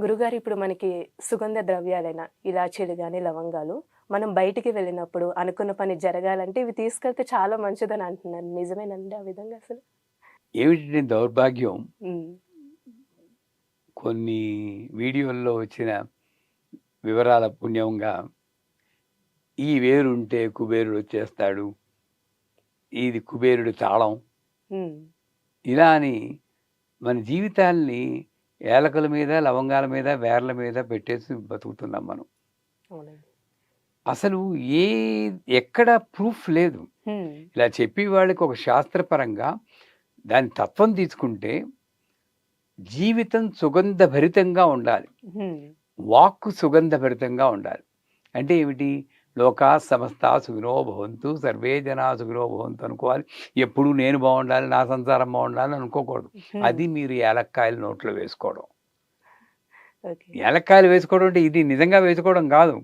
గురుగారు ఇప్పుడు మనకి సుగంధ ద్రవ్యాలైన ఇలాచీలు కానీ లవంగాలు మనం బయటికి వెళ్ళినప్పుడు అనుకున్న పని జరగాలంటే ఇవి తీసుకెళ్తే చాలా మంచిదని అంటున్నారు. నిజమేనండి ఆ విధంగా అసలు? ఏమిటంటే దౌర్భాగ్యం? కొన్ని వీడియోల్లో వచ్చిన వివరాల పుణ్యంగా ఈ వేరుంటే కుబేరుడు వచ్చేస్తాడు. ఇది కుబేరుడు తాళం. ఇలా అని మన జీవితాల్ని ఏలకల మీద లవంగాల మీద వేర్ల మీద పెట్టేసి బతుకుతున్నాం మనం. అసలు ఏ ఎక్కడ ప్రూఫ్ లేదు. ఇలా చెప్పి వాళ్ళకి ఒక శాస్త్రపరంగా దాని తత్వం తీసుకుంటే జీవితం సుగంధభరితంగా ఉండాలి. ఉమ్, వాక్కు సుగంధభరితంగా ఉండాలి. అంటే ఏమిటి? లోకా సమస్త సుఖినో భవంతు సర్వే జనా సుఖినో భవంతు అనుకోవాలి. ఎప్పుడు నేను బాగుండాలి నా సంసారం బాగుండాలి అనుకోకూడదు. అది మీరు ఏలక్కాయలు నోట్లో వేసుకోవడం. ఏలక్కాయలు వేసుకోవడం అంటే ఇది నిజంగా వేసుకోవడం కాదు.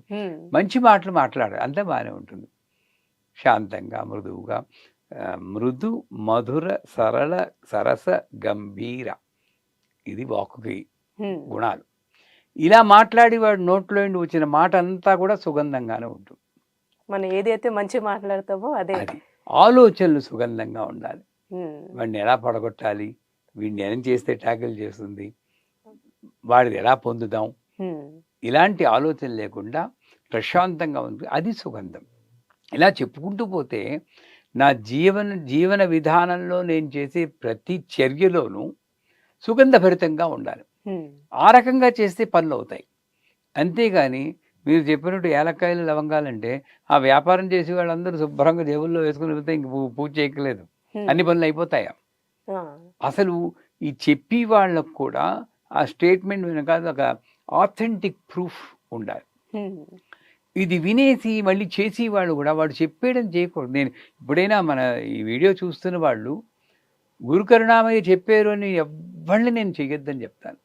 మంచి మాటలు మాట్లాడాలి అంతే బాగానే ఉంటుంది. శాంతంగా మృదువుగా మృదు మధుర సరళ సరస గంభీర. ఇది వాక్కుకి ఉమ్, గుణాలు. ఇలా మాట్లాడి వాడు నోట్లో నుండి వచ్చిన మాట అంతా కూడా సుగంధంగానే ఉంటుంది. మనం ఏదైతే మంచి మాట్లాడతామో అదే. ఆలోచనలు సుగంధంగా ఉండాలి. వాడిని ఎలా పడగొట్టాలి? వీడిని ఏం చేస్తే ట్యాకిల్ చేస్తుంది? వాడిది ఎలా పొందుదాం? ఇలాంటి ఆలోచన లేకుండా ప్రశాంతంగా ఉంది అది సుగంధం. ఇలా చెప్పుకుంటూ పోతే నా జీవన జీవన విధానంలో నేను చేసే ప్రతి చర్యలోనూ సుగంధభరితంగా ఉండాలి. ఆ రకంగా చేస్తే పనులు అవుతాయి అంతేగాని మీరు చెప్పినట్టు ఏలక్కాయలు లవంగాలంటే ఆ వ్యాపారం చేసే వాళ్ళందరూ శుభ్రంగా జేబుల్లో వేసుకుని వెళ్తే ఇంక పూజ చేయక్కలేదు అన్ని పనులు అయిపోతాయా? అసలు ఈ చెప్పి వాళ్ళకు కూడా ఆ స్టేట్మెంట్ వెనకాల ఒక ఆథెంటిక్ ప్రూఫ్ ఉండాలి. ఇది వినేసి మళ్ళీ చేసి వాళ్ళు కూడా వాడు చెప్పేయడం చేయకూడదు. నేను ఇప్పుడైనా మన ఈ వీడియో చూస్తున్న వాళ్ళు గురు కరుణామయ్య చెప్పారు అని ఎవరిని నేను చెయ్యొద్దని చెప్తాను.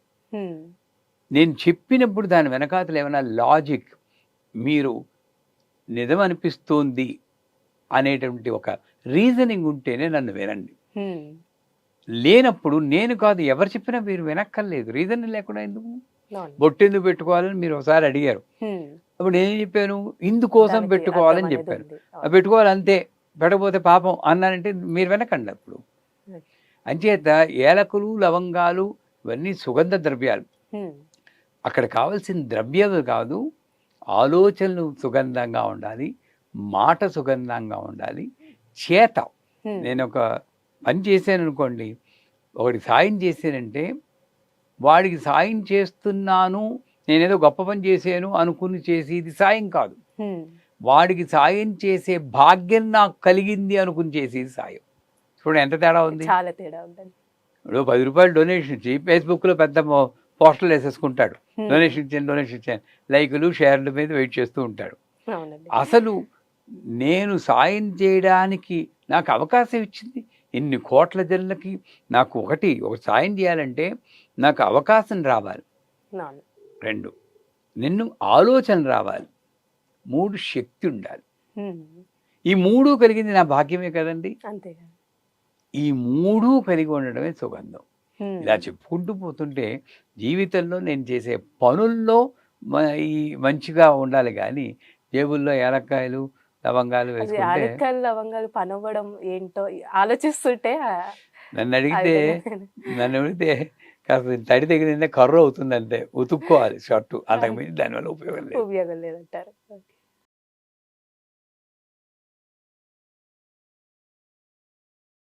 నేను చెప్పినప్పుడు దాని వెనకాతలు ఏమైనా లాజిక్ మీరు నిజం అనిపిస్తోంది అనేటువంటి ఒక రీజనింగ్ ఉంటేనే నన్ను వినండి. లేనప్పుడు నేను కాదు ఎవరు చెప్పినా మీరు వినక్కర్లేదు. రీజన్ లేకుండా ఎందుకు. బొట్టెందుకు పెట్టుకోవాలని మీరు ఒకసారి అడిగారు. అప్పుడు నేను చెప్పాను? ఇందుకోసం పెట్టుకోవాలని చెప్పాను. పెట్టుకోవాలి అంతే. పెట్టకపోతే పాపం అన్నానంటే మీరు వినకండి అప్పుడు. అంచేత ఏలకులు లవంగాలు ఇవన్నీ సుగంధ ద్రవ్యాలు. అక్కడ కావాల్సిన ద్రవ్యాలు కాదు ఆలోచనలు సుగంధంగా ఉండాలి మాట సుగంధంగా ఉండాలి చేత. నేను ఒక పని చేశాను అనుకోండి ఒకటి సాయం చేశానంటే వాడికి సాయం చేస్తున్నాను నేనేదో గొప్ప పని చేశాను అనుకుని చేసి ఇది సాయం కాదు. వాడికి సాయం చేసే భాగ్యం నాకు కలిగింది అనుకుని చేసేది సాయం. చూడండి ఎంత తేడా ఉంది? చాలా తేడా ఉందండి. ఇప్పుడు పది రూపాయలు డొనేషన్ ఇచ్చి ఫేస్బుక్లో పెద్ద పోస్టర్లు వేసేసుకుంటాడు. డొనేషన్ ఇచ్చాను డొనేషన్ ఇచ్చాను లైకులు షేర్ల మీద వెయిట్ చేస్తూ ఉంటాడు. అసలు నేను సాయం చేయడానికి నాకు అవకాశం ఇచ్చింది? ఇన్ని కోట్ల జనులకి నాకు ఒకటి ఒక సాయం చేయాలంటే నాకు అవకాశం రావాలి. రెండు నిన్ను ఆలోచన రావాలి. మూడు శక్తి ఉండాలి. ఈ మూడు కలిగింది నా భాగ్యమే కదండి? ఈ మూడు కలిగి ఉండడమే సుగంధం. ఇలా చెప్పుకుంటూ పోతుంటే జీవితంలో నేను చేసే పనుల్లో ఈ మంచిగా ఉండాలి కానీ జేబుల్లో ఏలక్కాయలు లవంగాలు వేసుకుంటే లవంగాలు పనవ్వడం ఏంటో ఆలోచిస్తుంటే నన్ను అడిగితే నన్ను అడిగితే కాస్త తడి తగిలిందే కర్ర అవుతుంది అంతే ఉతుక్కోవాలి షర్టు. అంతకుమించి దానివల్ల ఉపయోగం లేదు. ఉపయోగం లేదంటారు.